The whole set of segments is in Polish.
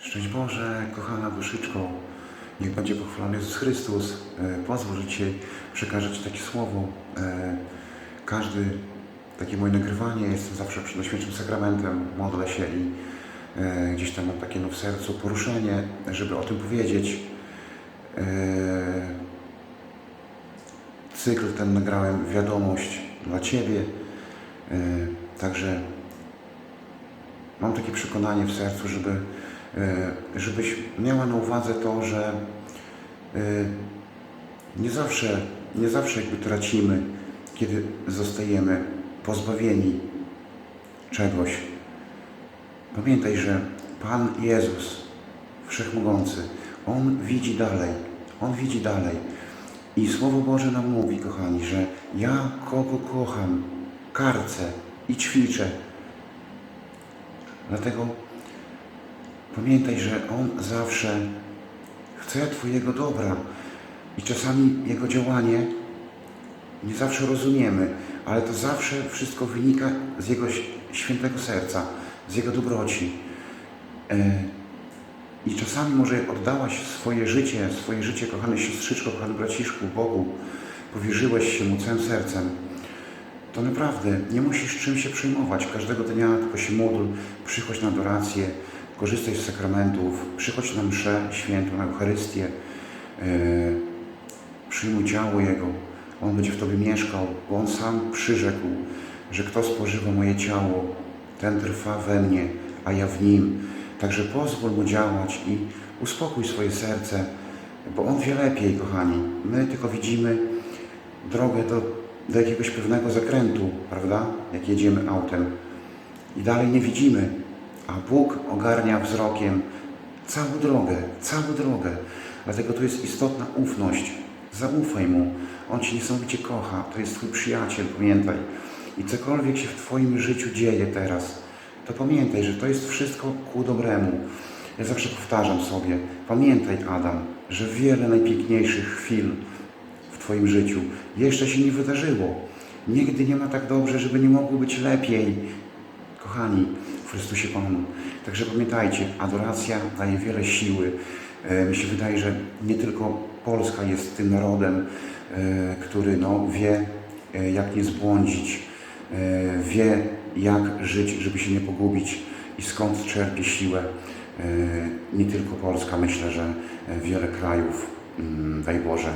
Szczęść Boże, kochana duszyczko, niech będzie pochwalony Jezus Chrystus. E, Pozwól, że dzisiaj przekażę takie słowo. E, Każdy, takie moje nagrywanie, jestem zawsze przed Świętym Sakramentem, modlę się i e, gdzieś tam mam takie no w sercu poruszenie, żeby o tym powiedzieć. Cykl ten nagrałem Wiadomość dla Ciebie, także mam takie przekonanie w sercu, żeby, żebyś miała na uwadze to, że e, nie zawsze, nie zawsze jakby tracimy, kiedy zostajemy pozbawieni czegoś. Pamiętaj, że Pan Jezus, Wszechmogący, On widzi dalej, On widzi dalej. I Słowo Boże nam mówi, kochani, że ja kogo kocham, karcę i ćwiczę, Dlatego pamiętaj, że On zawsze chce Twojego dobra i czasami Jego działanie nie zawsze rozumiemy, ale to zawsze wszystko wynika z Jego świętego serca, z Jego dobroci. E, I czasami może oddałaś swoje życie, swoje życie, kochany siostrzyczko, kochany braciszku, Bogu, powierzyłeś się Mu całym sercem to naprawdę nie musisz czym się przejmować. Każdego dnia tylko się módl, przychodź na adorację, korzystaj z sakramentów, przychodź na mszę świętą, na Eucharystię, yy, przyjmuj ciało Jego. On będzie w Tobie mieszkał, bo On sam przyrzekł, że kto spożywa moje ciało, ten trwa we mnie, a ja w Nim. Także pozwól Mu działać i uspokój swoje serce, bo On wie lepiej, kochani. My tylko widzimy drogę do, do jakiegoś pewnego zakrętu, prawda? Jak jedziemy autem. I dalej nie widzimy, a Bóg ogarnia wzrokiem całą drogę, całą drogę. Dlatego tu jest istotna ufność. Zaufaj Mu. On Cię niesamowicie kocha. To jest Twój przyjaciel, pamiętaj. I cokolwiek się w Twoim życiu dzieje teraz, to pamiętaj, że to jest wszystko ku dobremu. Ja zawsze powtarzam sobie, pamiętaj Adam, że wiele najpiękniejszych chwil w Twoim życiu jeszcze się nie wydarzyło. Nigdy nie ma tak dobrze, żeby nie mogło być lepiej. Kochani, w Chrystusie Panu. Także pamiętajcie, adoracja daje wiele siły. E, Mi się wydaje, że nie tylko Polska jest tym narodem, e, który no, wie, e, jak nie zbłądzić, wie, jak żyć, żeby się nie pogubić i skąd czerpie siłę. Nie tylko Polska, myślę, że wiele krajów, mm, daj Boże,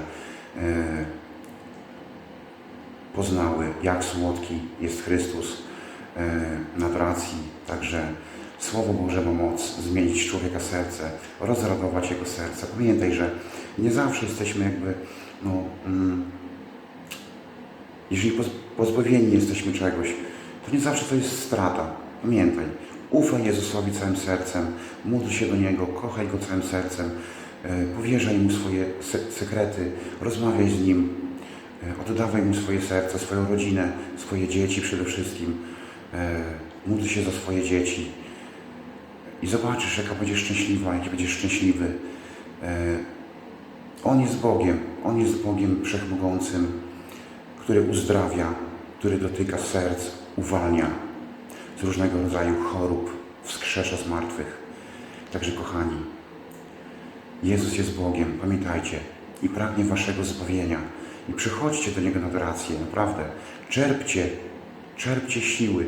poznały, jak słodki jest Chrystus nad racji. Także Słowo Boże ma moc zmienić człowieka serce, rozradować jego serce. Pamiętaj, że nie zawsze jesteśmy jakby, no, mm, jeżeli poz- pozbawieni jesteśmy czegoś, to nie zawsze to jest strata. Pamiętaj, ufaj Jezusowi całym sercem, módl się do Niego, kochaj Go całym sercem, e, powierzaj Mu swoje se- sekrety, rozmawiaj z Nim, e, oddawaj Mu swoje serce, swoją rodzinę, swoje dzieci przede wszystkim. E, Módl się za swoje dzieci i zobaczysz, jaka będziesz szczęśliwa, jaki będziesz szczęśliwy. E, On jest Bogiem, On jest Bogiem Wszechmogącym, który uzdrawia, który dotyka serc, uwalnia z różnego rodzaju chorób, wskrzesza z martwych. Także kochani, Jezus jest Bogiem, pamiętajcie, i pragnie waszego zbawienia. I przychodźcie do Niego na adorację, naprawdę. Czerpcie, czerpcie siły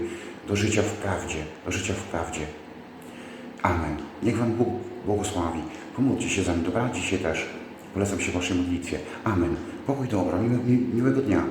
do życia w prawdzie, do życia w prawdzie. Amen. Niech Wam Bóg błogosławi. Pomódlcie się za mnie, dobra? Dzisiaj też. Polecam się Waszej modlitwie. Amen. Pokój dobra, miłe, mi, miłego dnia.